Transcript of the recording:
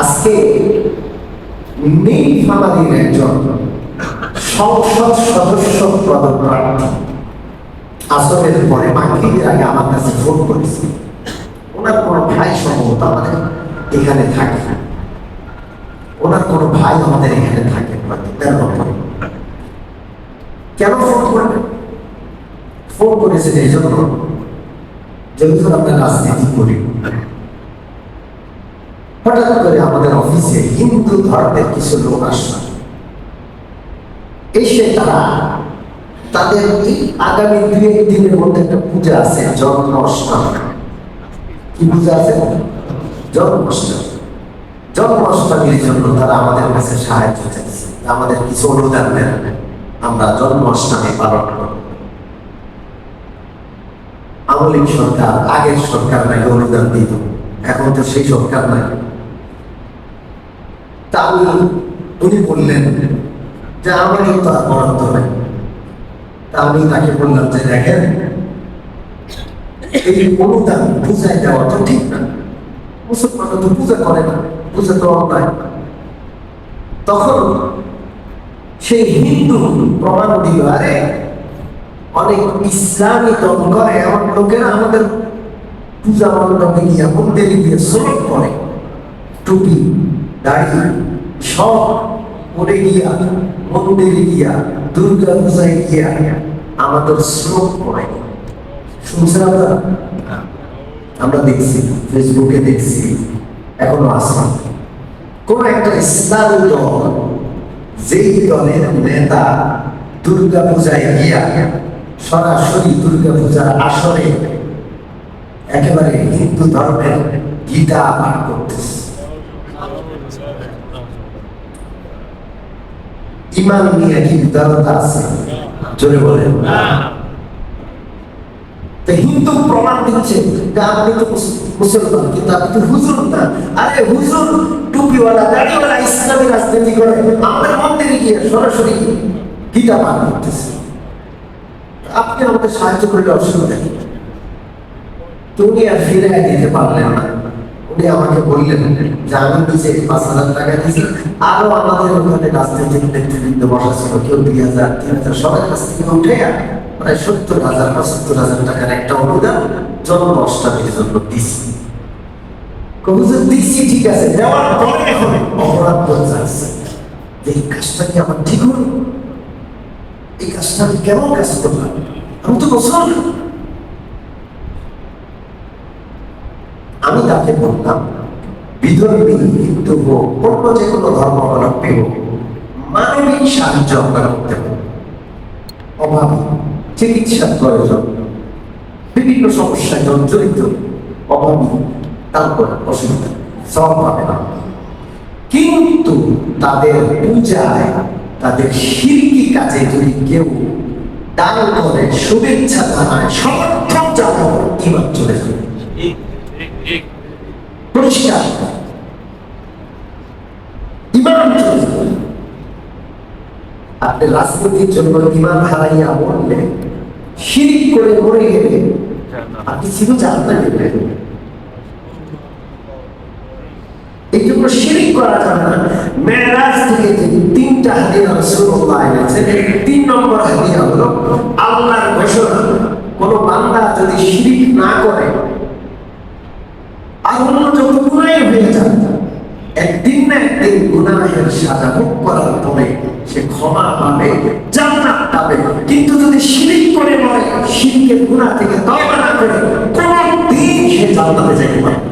আজকে নেই নীলফামারীর একজন সংসদ সদস্য পদপ্রার্থী আসরের পরে মাগরিবের আগে আমার কাছে ফোন করেছে। ওনার কোনো ভাই সম্ভবত আমাদের এখানে থাকে ওনার কোনো ভাই আমাদের এখানে থাকে কেন ফোন করবেন ফোন করেছেন এই জন্য। যেহেতু আমরা রাজনীতি করি। হঠাৎ করে আমাদের অফিসে হিন্দু ধর্মের কিছু লোক আসলো। এসে তারা তাদের আগামী দুই এক দিনের মধ্যে একটা পূজা আছে, জন্মাষ্টমী। কি পূজা আছে? জন্মাষ্টমী। জন্মাষ্টমীর জন্য তারা আমাদের কাছে সাহায্য চাইছে। আমাদের কিছু অনুদান দেন। আমরা জন্মাষ্টমী পালন করব। আমলিক সরকার, আগের সরকার নাকি অনুদান দিত। এখন তো সেই সরকার নাই। তা আমি উনি বললেন যে আমারও তো আর বরাদ্দ নাই। তা আমি তাকে বললাম যে দেখেন, এই অনুদান বুঝাই দেওয়া তো ঠিক না। মুসলমানরা তো পূজা করে না, পূজা তো অন্যায়। তখন সেই হিন্দু প্রমাণ দিল আরে অনেক ইসলামী দল করে এমন লোকেরা আমাদের পূজা মণ্ডপে গিয়া মন্দিরে গিয়ে শ্রম করে। টুপি দাড়ি সব পরে গিয়া, মন্দিরে গিয়া, দুর্গা পূজায় গিয়া আমাদের শ্রম করে শুনছেন আপনারা? আমরা দেখছি, ফেসবুকে দেখছি, এখনও আসলাম কোন একটা ইসলামী দল, যেই দলের নেতা দুর্গা পূজায় গিয়া সরাসরি দুর্গা পূজার আসরে একেবারে হিন্দু ধর্মের গীতা পাঠ করতেছে। ইমান নিয়ে কি আছে? জোরে বলেন। হিন্দু প্রমাণ দিচ্ছে যে আপনি তো মুসলমান কিন্তু আপনি তো হুজুর না। আরে হুজুর টুপিওয়ালা দাড়িওয়ালা ইসলামী রাজনীতি করে আমাদের মন্দিরে গিয়ে সরাসরি গীতা পাঠ করতেছে। আপনি আমাদের সাহায্য করলে অসুবিধা নেই তুমি আর ফিরে দিতে পারলেন না উনি আমাকে বললেন যে আমি নিজে পাঁচ হাজার টাকা দিয়েছি আরও আমাদের ওখানে রাজনৈতিক নেতৃবৃন্দ বসা ছিল, কেউ দুই হাজার, তিন হাজার, সবার কাছ থেকে উঠে প্রায় সত্তর হাজার, পঁচাত্তর হাজার টাকার একটা অনুদান জন্ম অষ্টমীর জন্য দিছি কবুতর দিচ্ছি, ঠিক আছে, দেওয়ার পরে এখন অপরাধ যে এই কাজটা কি আমার ঠিক হলো? এই কাজটা আমি কেমন কাজ করলাম? আমি তো মুসলমান। আমি তাকে বললাম, বিধর্মী, হিন্দু হোক, অন্য যে কোনো ধর্মাবলম্বী হোক, মানবিক সাহায্য আমরা করতে পারি অভাবী, চিকিৎসার প্রয়োজন, বিভিন্ন সমস্যায় জর্জরিত, অভাবী তারপর অসুবিধা সব পাবে না। কিন্তু তাদের পূজায়, তাদের শিরকি কাজে যদি কেউ দান করে, শুভেচ্ছা জানায়, সমর্থন জানায় ইমান চলে যাবে। পরিষ্কার ইমান আপনি রাজনীতির জন্য ইমান হারাইয়া মরলে শিরিক করে মরে গেলে আপনি শুধু জানতে দেবেন এই জন্য শিরিক করা যাবে না। মেরাজ থেকে যে তিনটা হাদিয়া রাসূলুল্লাহ এনেছেন। তিন নম্বর হাদিয়া হলো আল্লাহর ঘোষণা কোন বান্দা যদি শিরিক না করে আর অন্য যত গুনাই হয়ে যায় একদিন না একদিন গুনাহের সাজা ভোগ করার পরে সে ক্ষমা পাবে, জান্নাত পাবে কিন্তু যদি শিরিক করে মরে, শিরিকের গুনাহ থেকে তওবা না করে কোন দিন সে জান্নাতে যেতে পারবে না।